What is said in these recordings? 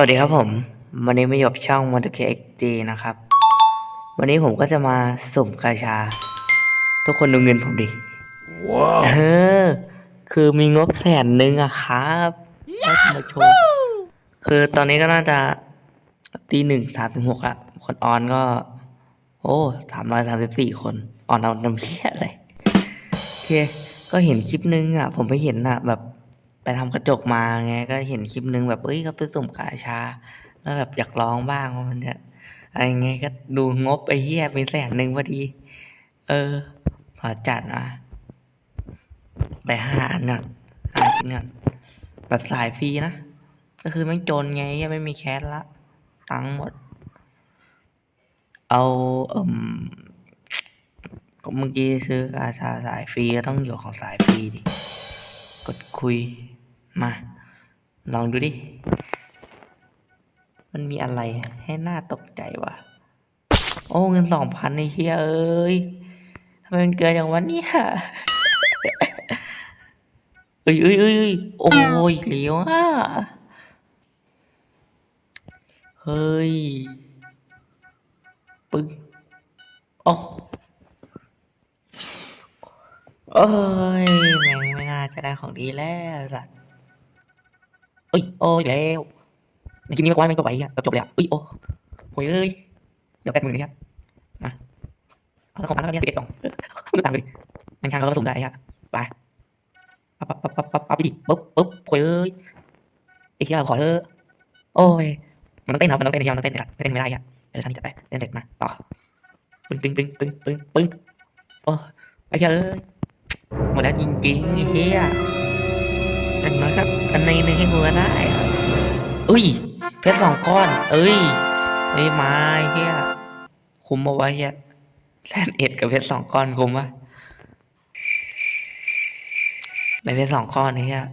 วัสดีครับผม วันนี้มาอยู่กับช่อง m o t o k XG นะครับ วันนี้ผมก็จะมาสุ่มกาชา ทุกคนดูเงินผมดิเออ คือมีงบแสนหนึ่งอะครับเอามาโชว์ คือตอนนี้ก็น่าจะตีหนึ่งสามสิบหกอะคนออนก็ โอ้สามร้อยสามสิบสี่คน ออนเอาน้ำเพี้ยอะไรโอเค ก็เห็นคลิปนึงอะผมไปเห็นอะแบบ ไปทำกระจกมาไงก็เห็นคลิปนึงแบบเอ้ยเขาไปสุ่มกาชา แล้วแบบอยากลองบ้างว่ามันจะอะไรไงก็ดูงบไอ้เหี้ยเป็นแสนหนึ่งพอดี เออขอจัดมาไปห้าอันก่อนห้าชิ้นก่อนแบบสายฟรีนะ ก็คือไม่งจนไงยังไม่มีแคสละ ตังค์หมด เอาเอ่มก็เมื่อกี้ซื้อกาชาสายฟรีก็ต้องอยู่ของสายฟรีดิ กดคุย มา ลองดูดิ มันมีอะไรให้หน่าตกใจวะ โอ้เงินสองพันในเฮียเอ้ยทำไมมันเกินอย่างวันนี้เอ้ยเอ้ยเอ้ยเอ้ยโอ้ยเหลียวอะ เฮ้ย ปึ้งโอ้โอ้ยแม่งไม่น่าจะได้ของดีแล้วสัตว์ เอ้ยโอ้ยแล้วในคลิปนี้ไม่กว่าแม่ก็ไหวอะแบบจบเลยอะเอ้ยโอ้โหยเอ้ยเดี๋ยวแปดหมื่นเลยครับมาเอาแล้วของพันแล้วเนี่ยสิบเอ็ดกล่องคุณดูตังค์เลยแม่งช่างเขาก็สมได้อะไปปั๊บปั๊บปั๊บปั๊บปั๊บดิปุ๊บปุ๊บโหยเอ้ยไอ้เหี้ยขอเถอะโอ้ยมันต้องเต้นครับมันต้องเต้นเหี้ยมันต้องเต้นไอ้สัตว์ไม่เต้นไม่ได้อะเดี๋ยวฉันจะไปเต้นเสร็จมาต่อปึ้งปึ้งปึ้งปึ้งปึ้งปึ้งโอ้ยไอ้เหี้ยเอ้ยหมดแล้วจริงๆไอ้เฮียอย่างน้ย ก็อันในหนึ่งให้กูก็ได้อะอุ้ย เพชรสองก้อน เอ้ยเอ้ยมาไอ้เฮียคุ้มมาไว้เฮียแสนเอ็ดกับเพชรสองก้อนคุ้มปะในเพชรสองก้อนไอ้เฮีย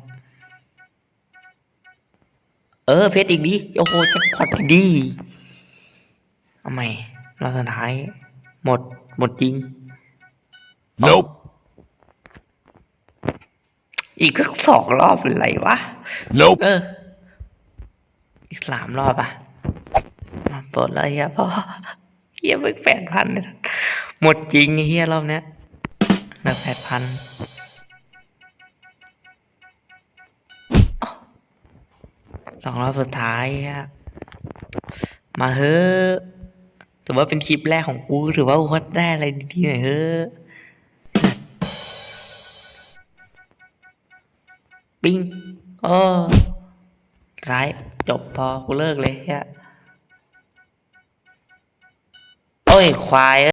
เออเพชรอีกดิโอ้โหแจ็คพอตอีกดิทำไมรอบสุดท้ายหมดหมดจริง Nope. อีกสักสองรอบเป็นไรวะ Nope. เออ อีกสามรอบอะมาปลดแล้วเฮียพ่อเฮียเพิ่งแปดพันเนี่ยหมดจริงไอ้เฮียรอบเนี้ยเหลือแปดพันสองรอบสุดท้ายอะมาเฮ้อะถือว่าเป็นคลิปแรกของกู ถือว่ากูก็ได้อะไรดีๆหน่อยเฮ้อ ปิ้งโอ้ซ้ายจบพอกูเลิกเลยเฮียโอ้ยควาย